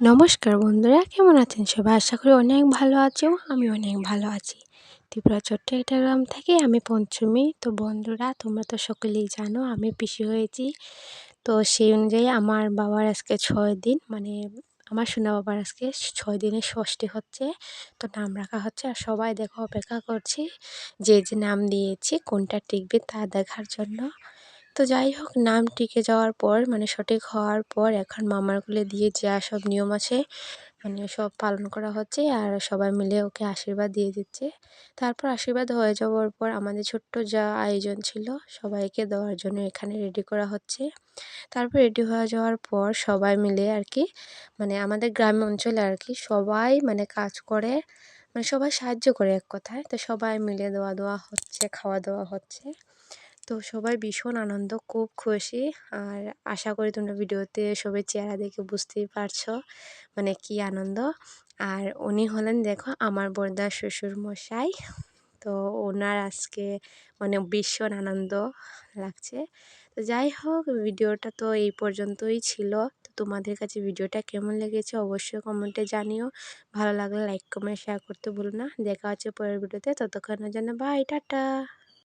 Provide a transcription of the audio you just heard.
নমস্কার বন্ধুরা, কেমন আছেন সবাই? আশা করি অনেক ভালো আছো, আমি অনেক ভালো আছি। ত্রিপুরা ছোট্ট একটা গ্রাম থেকে আমি পঞ্চমী। তো বন্ধুরা, তোমরা তো সকলেই জানো, আমি পিসি হয়েছি। তো সেই অনুযায়ী আমার বাবার আজকে ছয় দিন মানে আমার সোনা বাবার আজকে ছয় দিনের ষষ্ঠী হচ্ছে। তো নাম রাখা হচ্ছে আর সবাই দেখো অপেক্ষা করছি যে যে নাম দিয়েছি, কোনটা টিকবে তা দেখার জন্য। তো যাই হোক, নাম টিকে যাওয়ার পর মানে সঠিক হওয়ার পর এখন মামার দিয়ে যা সব নিয়ম আছে মানে সব পালন করা হচ্ছে আর সবাই মিলে ওকে আশীর্বাদ দিয়ে দিচ্ছে। তারপর আশীর্বাদ হয়ে যাওয়ার পর আমাদের ছোট্ট যা আয়োজন ছিল, সবাইকে দেওয়ার জন্য এখানে রেডি করা হচ্ছে। তারপর রেডি হয়ে যাওয়ার পর সবাই মিলে আর কি মানে আমাদের গ্রাম অঞ্চলে আর কি সবাই মানে কাজ করে মানে সবাই সাহায্য করে এক কথায়। তো সবাই মিলে দেওয়া দেওয়া হচ্ছে খাওয়া দাওয়া হচ্ছে। তো সবাই ভীষণ আনন্দ, খুব খুশি। আর আশা করি তোমরা ভিডিওতে সবাই চেহারা দেখে বুঝতেই পারছ মানে কি আনন্দ। আর উনি হলেন, দেখো, আমার বর্দা শ্বশুর মশাই তো ওনার আজকে মানে ভীষণ আনন্দ লাগছে। তো যাই হোক, ভিডিওটা তো এই পর্যন্তই ছিল। তো তোমাদের কাছে ভিডিওটা কেমন লেগেছে অবশ্যই কমেন্টে জানিও। ভালো লাগলে লাইক কমেন্ট শেয়ার করতে ভুলো না। দেখা হচ্ছে পরের ভিডিওতে। ততক্ষণের জন্য বাই টাটা!